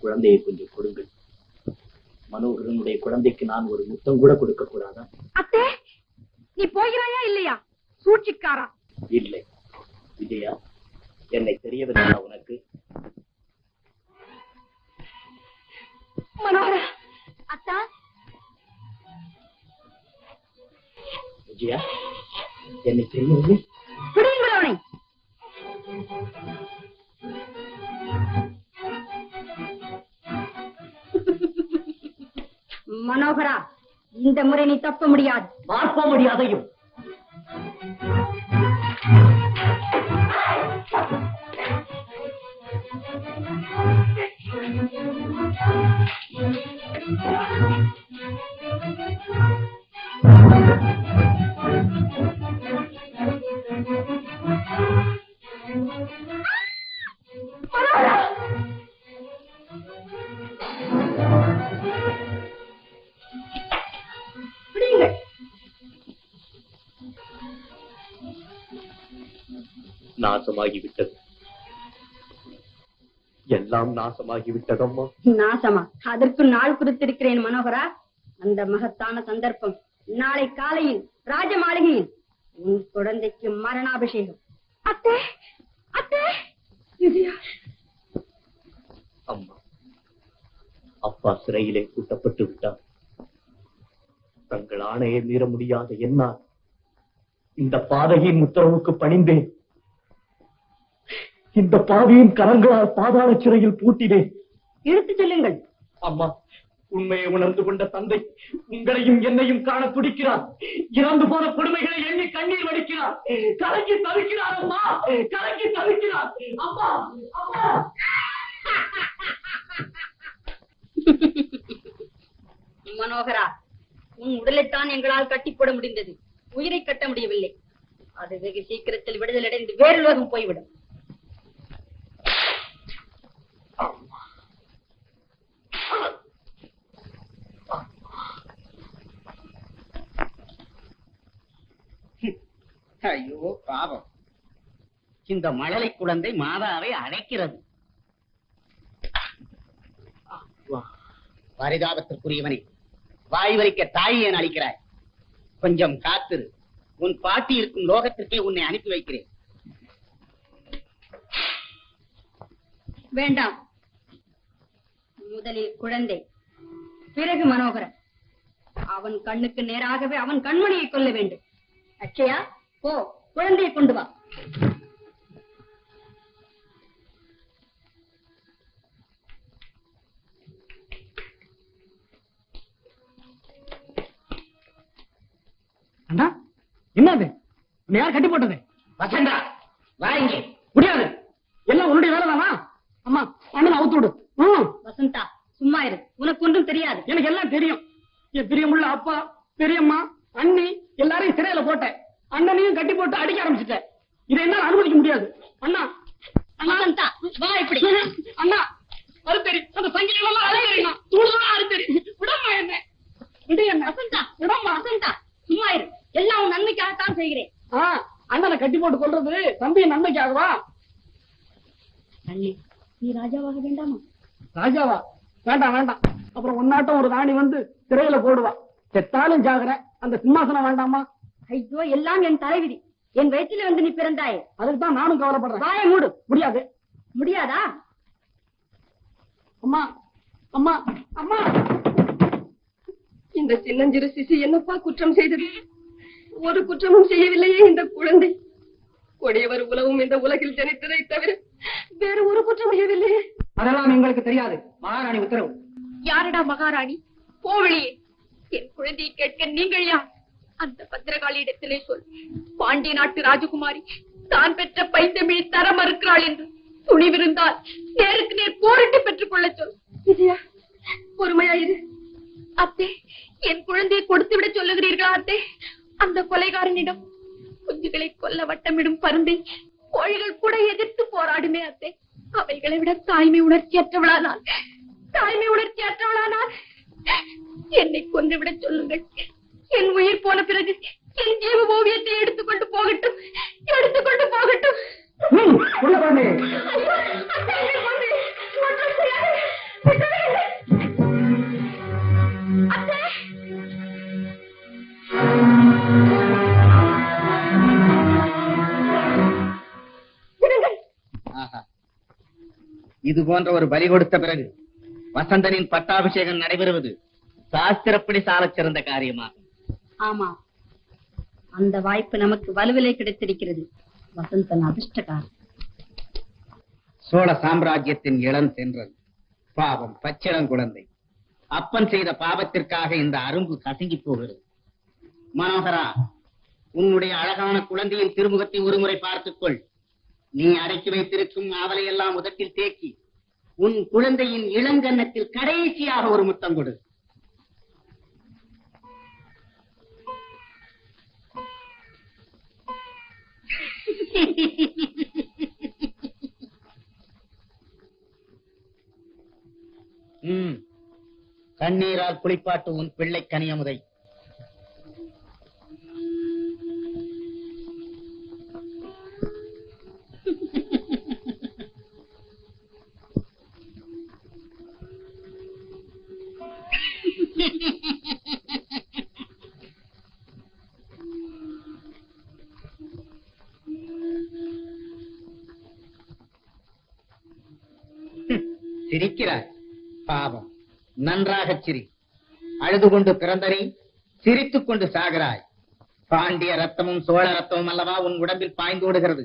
குழந்தையை கொஞ்சம் கொடுங்கள். மனோகரனுடைய குழந்தைக்கு நான் ஒரு முத்தம் கூட கொடுக்க கூடாதா? அத்தே நீ போகிறாயா இல்லையா? சூழ்ச்சிக்காரா? இல்லை. விஜயா என்னை தெரியவில்லையா உனக்கு? மனோகரா அத்தா. விஜயா என்னை தெரியவில்லை பிடியுங்கள் அவனை மனோகரா இந்த முறை நீ தப்ப முடியாது. பார்க்க முடியாதையும் நாசமாகிவிட்டது. எல்லாம் நாசமாகிவிட்டதம்மா. நாசமா? அதற்கு நாள் குறித்திருக்கிறேன் மனோகரா. அந்த மகத்தான சந்தர்ப்பம். நாளை காலையில் ராஜ மாளிகையில் உன் குழந்தைக்கு மரணாபிஷேகம். அத்தே! அத்தே! அம்மா அப்பா சிறையிலே கூட்டப்பட்டு விட்டார். தங்கள் ஆணையை மீற முடியாத என்னால் இந்த பாதகியின் உத்தரவுக்கு பணிந்தேன். இந்த பாவியின் கரங்களால் பாதாள சிறையில் பூட்டினேன். இழுத்துச் செல்லுங்கள். அம்மா உண்மையை உணர்ந்து கொண்ட தந்தை உங்களையும் என்னையும் காண துடிக்கிறார். இறந்து போன கொடுமைகளை எண்ணி கண்ணீர் வடிக்கிறார். கலக்கி தவிக்கிறார் அம்மா கலக்கி தவிக்கிறார். அம்மா அம்மா. மனோகரா உன் உடலைத்தான் எங்களால் கட்டிப்போட முடிந்தது. உயிரை கட்ட முடியவில்லை. அது வெகு சீக்கிரத்தில் விடுதலை அடைந்து வேறு உலகம் போய்விடும். ஐயோ பாவம். இந்த மழலை குழந்தை மாதாவை அழைக்கிறது. பரிதாபத்திற்குரியவனே வாய் வலிக்க தாய் ஏன் அளிக்கிறாய்? கொஞ்சம் காத்திரு. உன் பாட்டி இருக்கும் லோகத்திற்கே உன்னை அனுப்பி வைக்கிறேன். வேண்டாம். முதலில் குழந்தை பிறகு மனோகரன். அவன் கண்ணுக்கு நேராகவே அவன் கண்மணியை கொல்ல வேண்டும். அக்ஷயா போ குழந்தையை கொண்டு வா. அண்ணா என்னது? உன்னை யார் கட்டி போட்டது? வசந்தா வா இங்கே. முடியாது. எல்லாம் உன்னுடைய வேலை தானா அம்மா அண்ணன் அவுத்து விடு. ம், வசந்தா சும்மா இரு. உனக்கு ஒன்றும் தெரியாது. எனக்கு எல்லாம் தெரியும். என் பிரியமுள்ள அப்பா பெரியம்மா அண்ணி எல்லாரையும் சிறையில போட்டேன். அண்ணனையும் கட்டி போட்டு அடிக்க ஆரம்பிச்சிட்டேன். இதை என்னால அனுமதிக்க முடியாது. அண்ணா அண்ணா வா இப்படி. அண்ணா அறுத்தறி அந்த சங்கிகள் எல்லாம் அறுத்தறிண்ணா தூள் தூளா அறுத்தறி விடம்மா என்ன. விடு என்ன. வசந்தா விடம்மா. வசந்தா சும்மா இரு. எல்லாம் உன் நன்மைக்காகத்தான் செய்கிறேன். ஆ, அண்ணனை கட்டி போட்டு கொள்றது தம்பியின் நன்மைக்காகவா? அண்ணே நீ ராஜாவாக வேண்டாமா? ராஜாவா? வேண்டாம் வேண்டாம். அப்புறம் உன்னாட்டம் ஒரு ராணி வந்து சிறையில போடுவா. செத்தாலும் ஜாகிர. அந்த சிம்மாசனம் வேண்டாமா? ஐயோ எல்லாம் என் தலைவிதி. என் வயிற்றில வந்து நீ பிறந்தாயே. அதுக்கு தான் நானும் கவலைப்படுறேன். வாயை மூடு. முடியாது. முடியாதா? அம்மா அம்மா அம்மா. இந்த சின்னஞ்சிறு சிசு என்னப்பா குற்றம் செய்தது? ஒரு குற்றமும் செய்யவில்லையே இந்த குழந்தை. கொடியவர் உலவும் இந்த உலகில் ஜனித்ததை தவிர வேறு ஒரு குற்றம் செய்யவில்லையே. அதெல்லாம் எங்களுக்கு தெரியாது. மகாராணி உத்தரவு. யாரடா மகாராணி? கோவழியே என் குழந்தையை கேட்க நீங்கள் யார்? அந்த பத்திரகாளியிடத்திலே சொல். பாண்டிய நாட்டு ராஜகுமாரி தான் பெற்ற பைந்தமிழி தர மறுக்கிறாள் என்று துணிவிருந்தால் நேருக்கு நேர் போரிட்டு பெற்றுக் கொள்ளச் சொல். விஜயா பொறுமையாயிரு. அத்தே என் குழந்தையை கொடுத்து விட சொல்லுகிறீர்களா அத்தே? அந்த கொலைகாரனிடம் குஞ்சுகளை கொல்ல வட்டமிடும் பருந்தை கோழிகள் கூட எதிர்த்து போராடுமே அத்தே. அவைகளை விட தாய்மை உணர்ச்சியற்றவளானால் தாய்மை உணர்ச்சியற்றவளானால் என்னை கொன்று விட சொல்லுங்கள். என் உயிர் போன பிறகு என் ஜீவ ஓவியத்தை எடுத்துக்கொண்டு போகட்டும். எடுத்துக்கொண்டு போகட்டும். இது போன்ற ஒரு பலி கொடுத்த பிறகு வசந்தனின் பட்டாபிஷேகம் நடைபெறுவது சாஸ்திரப்படி சாலச் சிறந்த காரியமாகும். ஆமா. அந்த வாய்ப்பு நமக்கு வலுவிலே கிடைத்திருக்கிறது. வசந்தன் அதிர்ஷ்டக்காரன். சோழ சாம்ராஜ்யத்தின் இளம் சென்றது. பாவம் பச்சிளம் குழந்தை. அப்பன் செய்த பாவத்திற்காக இந்த அரும்பு கசங்கி போகிறது. மனோகரா உன்னுடைய அழகான குழந்தையின் திருமுகத்தை ஒருமுறை பார்த்துக்கொள். நீ அடக்கி வைத்திருக்கும் ஆவலை எல்லாம் உதட்டில் தேக்கி உன் குழந்தையின் இளங்கன்னத்தில் கடைசியாக ஒரு முத்தம் கொடு. கண்ணீரால் குளிப்பாட்டு உன் பிள்ளை கனியமுதை. சிரிக்கிறாய் பாவம். நன்றாகச் சிரி. அழுது கொண்டு பிறந்த சிரித்துக் கொண்டு சாகிறாய். பாண்டிய ரத்தமும் சோழ ரத்தமும் அல்லவா உன் உடம்பில் பாய்ந்தோடுகிறது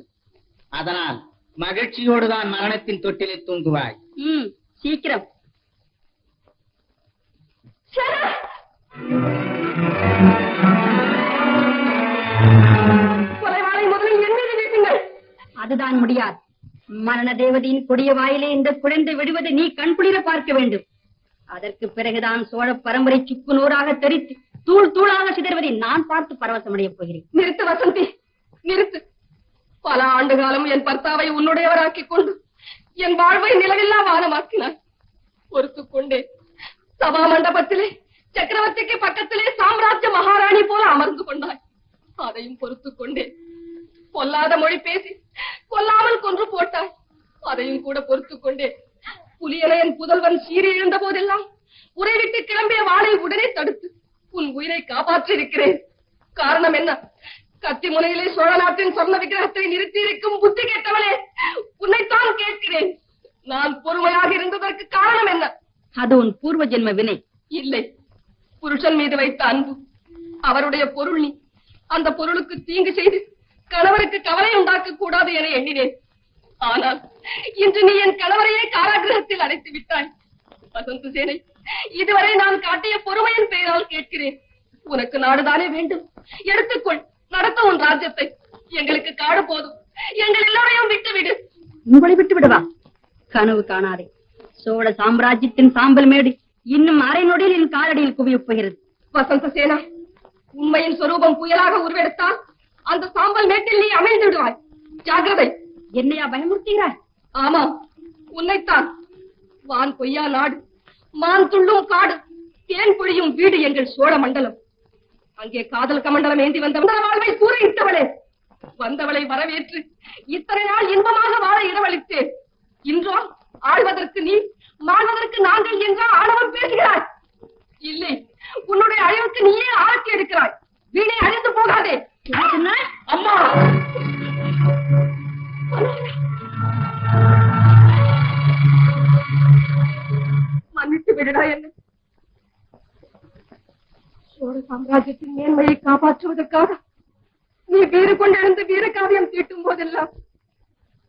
அதனால் மகிழ்ச்சியோடுதான் மரணத்தின் தொட்டிலே தூங்குவாய். சீக்கிரம். அதுதான் முடியாது. மரண தேவதையின் கொடிய வாயிலே இந்த குழந்தை விடுவதை நீ கண்குளிர பார்க்க வேண்டும். அதற்கு பிறகுதான் சோழ பரம்பரை சுக்கு நூறாக தெரித்து தூள் தூளாக சிதறுவதை நான் பார்த்து பரவசமடைய போகிறேன். நிறுத்து வசந்தி நிறுத்து. பல ஆண்டு காலம் என் பர்த்தாவை உன்னுடையவராக்கிக் கொண்டு என் வாழ்வை நிலவில்லா வானமாக்கினாய். பொறுத்துக் கொண்டே சபா மண்டபத்திலே சக்கரவர்த்திக்கு பக்கத்திலே சாம்ராஜ்ய மகாராணி போல அமர்ந்து கொண்டாய். அதையும் பொறுத்துக் கொண்டே பொல்லாத மொழி பேசி கொல்லாமல் கொன்று போட்டாய் அதையும் கூட பொறுத்துக் கொண்டே புலியன என் புதல்வன் சீறி எழுந்த போதெல்லாம் உரை விட்டு கிளம்பிய வாளை உடனே தடுத்து உன் உயிரை காப்பாற்றியிருக்கிறேன். காரணம் என்ன? கத்தி முனையிலே சோழ நாட்டின் சொர்ண விக்கிரகத்தை நிறுத்தி இருக்கும் புத்தி கேட்டவளே உன்னைத்தான் கேட்கிறேன். நான் பொறுமையாக இருந்ததற்கு காரணம் என்ன? அது உன் பூர்வ ஜென்ம வினை. இல்லை. புருஷன் மீது வைத்த அன்பு அவருடைய பொருள் நீ. அந்த பொருளுக்கு தீங்கு செய்து கணவருக்கு கவலை உண்டாக்க கூடாது என எண்ணினேன். ஆனால் இன்று நீ என் கணவரையே காராகிரகத்தில் அடைத்து விட்டாய். வசந்த சேனை இதுவரை நான் காட்டிய பொறுமையின் பெயரால் கேட்கிறேன். உனக்கு நாடுதானே வேண்டும்? எடுத்துக்கொள் நடத்த உன் ராஜ்யத்தை. எங்களுக்கு காடு போதும். எங்கள் எல்லோரையும் விட்டுவிடு. உங்களை விட்டு விடவா? கனவு காணாதே. சோழ சாம்ராஜ்யத்தின் சாம்பல் மேடு இன்னும் அரை நொடியில் என் காலடியில் குவியப் போகிறது. வசந்த சேனா உண்மையின் சொரூபம் புயலாக உருவெடுத்தால் அந்த சாம்பல் மேட்டில் நீ அமைந்து விடுவாய். ஜாகிரதை. என்னையா பயமுறுத்துகிறாய்? ஆமாம். உன்னைத்தான். வான் பொய்யா நாடு மான் துள்ளும் காடு தேன் பொழியும் வீடு எங்கள் சோழ மண்டலம். அங்கே காதல் கமண்டலம் ஏந்தி வந்த வாழ்வை வாழ்வை இட்டவளே வந்தவளை வரவேற்று இத்தனை நாள் இன்பமாக வாழ இடமளித்தேன். இன்றோ ஆழ்வதற்கு நீ மாழ்வதற்கு நாங்கள் என்றா ஆணவம் பேசுகிறாய். இல்லை உன்னுடைய அழிவுக்கு நீயே ஆழ்த்தி எடுக்கிறாய். வீணை அழிந்து போகாதே. அம்மா! மன்னித்து விடுடா என்ன? சோழ சாம்ராஜ்யத்தின் மேன்மையை காப்பாற்றுவதற்காக நீ வீறு கொண்டெழுந்து வீர காவியம் தீட்டும் போதெல்லாம்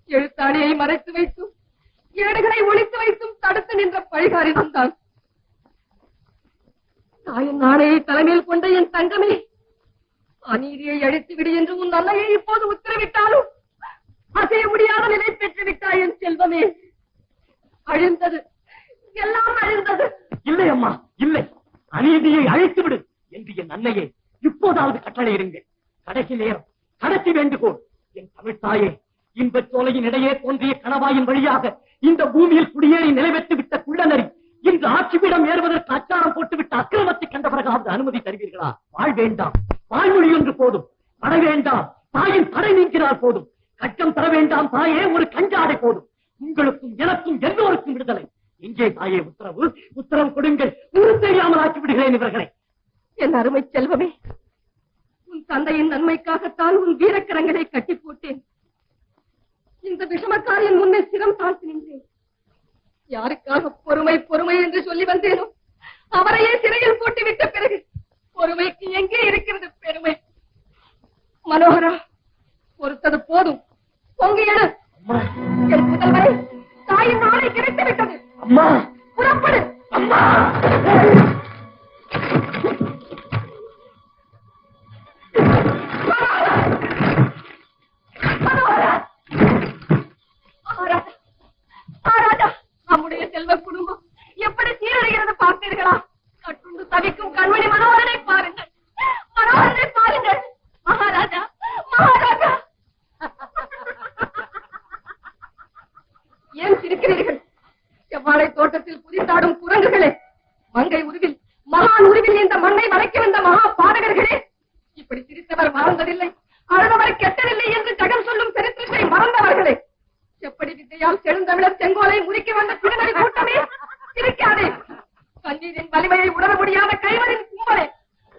எழுத்தாணியை மறைத்து வைத்தும் ஏடுகளை ஒழித்து வைத்தும் தடுத்து நின்ற பழிகாரி வந்தான். தாயின் நாணையை தலைமையில் கொண்ட என் தங்கமே அநீதியை அழித்து விடு என்று உன் அன்னையை இப்போது உத்தரவிட்டாலும் அசைய முடியாத நிலை பெற்று விட்டாய் என் செல்வமே. அழிந்தது. எல்லாம் அழிந்தது. இல்லை அம்மா இல்லை. அநீதியை அழைத்து விடு என்று என் அன்னையை இப்போதாவது கட்டளையிடுங்கள் கடைசி நேரம் கடைசி வேண்டுகோள். என் தமிழ்த்தாயே இன்பச் சோலையின் இடையே தோன்றிய கணவாயின் வழியாக இந்த பூமியில் குடியேறி நிலைபெற்று விட்ட குள்ளநரி ஆட்சி ஆட்சிபீடம் ஏறுவதற்கு அச்சாரம் போட்டுவிட்டு அக்கிரமத்தை கண்ட பிறகாவது அனுமதி தருவீர்களா? வாழ் வேண்டாம். வாய்மொழி ஒன்று போதும். பட வேண்டாம். தாயின் படை நீங்கிறார் போதும். கட்டம் தர வேண்டாம். தாயே ஒரு கஞ்சாடை போதும். உங்களுக்கும் எனக்கும் எல்லோருக்கும் விடுதலை. எங்கே தாயே உத்தரவு? உத்தரவு கொடுங்கள். ஊர் தெரியாமல் ஆக்கி விடுகிறேன் இவர்களை. என் அருமை செல்வமே உன் தந்தையின் நன்மைக்காகத்தான் உன் வீரக்கரங்களை கட்டி போட்டேன் இந்த விஷமக்காரியின் முன்னே சிரம் தாழ்த்தி நின்றேன் யாருக்காக பொறுமை பொறுமை என்று சொல்லி வந்தேனோ? அவரையே சிறையில் போட்டு விட்ட பிறகு பொறுமைக்கு எங்கே இருக்கிறது பெருமை? மனோகரா பொறுத்தது போதும். பொங்கி எடு என் முதல்வரை தாயின் நாளை கிடைத்து விட்டது அம்மா. தோட்டத்தில் குரங்குகளே மங்கை உருவில் மகான் உருவில் இந்த மண்ணை வளைக்க வந்த மகா பாடகர்களே இப்படி சிரித்தவர் மறந்ததில்லை அழுதவர் கெட்டதில்லை என்று ஜகம் சொல்லும் சரித்திரத்தை மறந்தவர்களே எப்படி வித்தையால் செழுந்தமிழர் செங்கோலை முறிக்க வந்த பின்னணி கூட்டமே சிரிக்காதே. கண்ணீரின் வலிமையை உணர முடியாத கைவரின் கும்பலே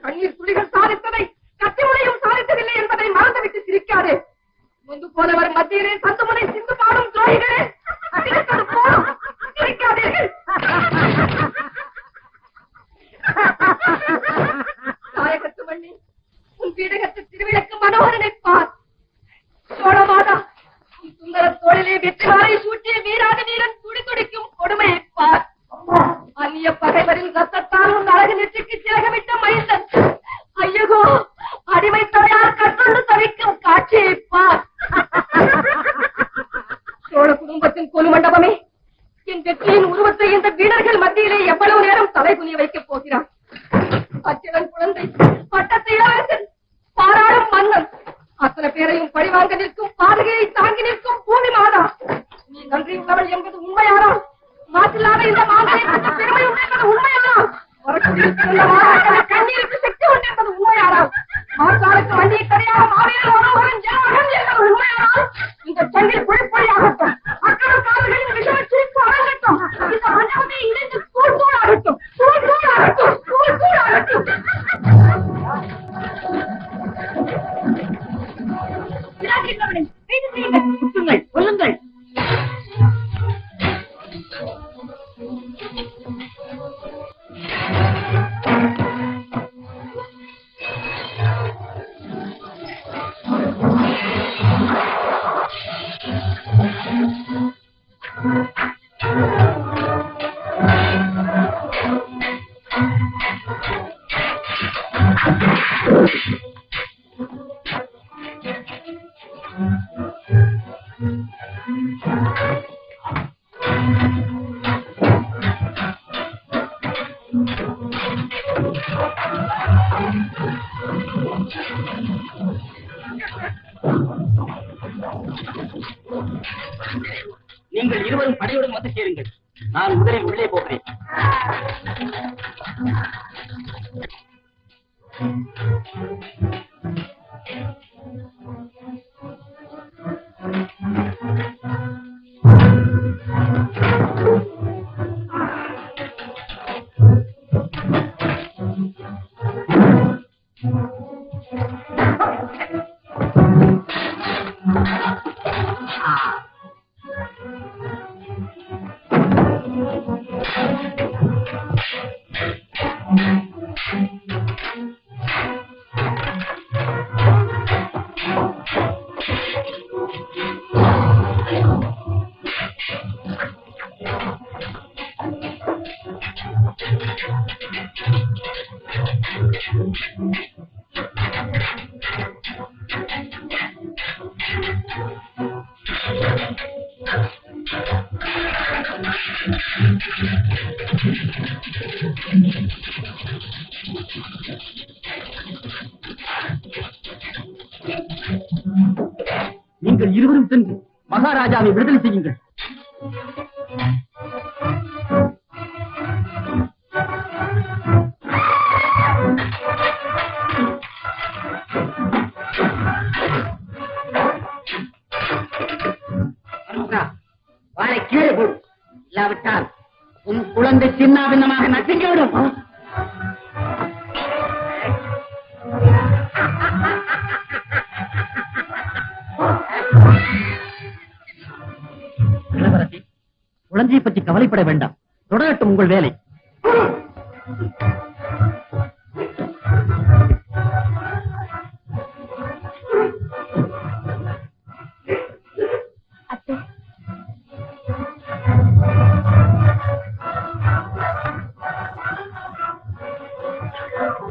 கண்ணீர் துளிகள் சாதித்ததை கத்திமுனையும் சாதித்ததில்லை என்பதை மறந்துவிட்டு சிரிக்காதே. முந்து போனவர் மத்தியிலே சந்துமுனை சிந்து பாடும் துரோகிகளே. சிரித்தது போதும். சிரிக்காதீர்கள் தாயகத்து மண்ணி உன் பீடகத்து திருவிளக்கு மனோகரனை பார். சோழமாதா உன் சுந்தர தோழிலே வெற்றிமாலை சூட்டிய வீராத வீரன் கண்ணீருக்கு சக்தி உண்டு என்பது உண்மையானால்? மாற்றாளுக்கு வண்டியை தனியாக மாறி நீங்கள் மகாராஜாவை விடுதலை செய்யுங்கள். வாழை கீழே போடும் இல்லாவிட்டால் உன் குழந்தை சின்னாபின்னமாக நசுங்கிவிடும் குழந்தையை பற்றி கவலைப்பட வேண்டாம் தொடரட்டும் உங்கள் வேலை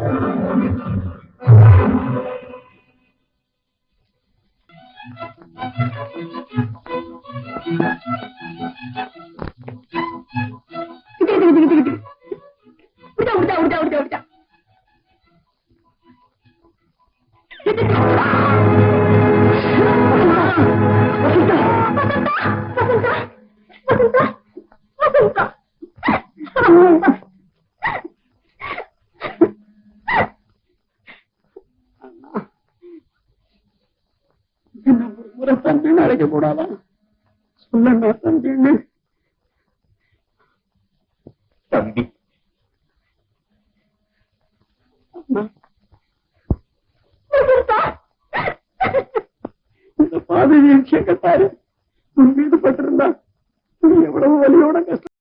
Thank you. சொல்லண்டா தம்பின்னு தம்பி இந்த பாதையை கேட்கத்தாரு உன் மீது பட்டிருந்தா. எவ்வளவு வலியோட கஷ்டம்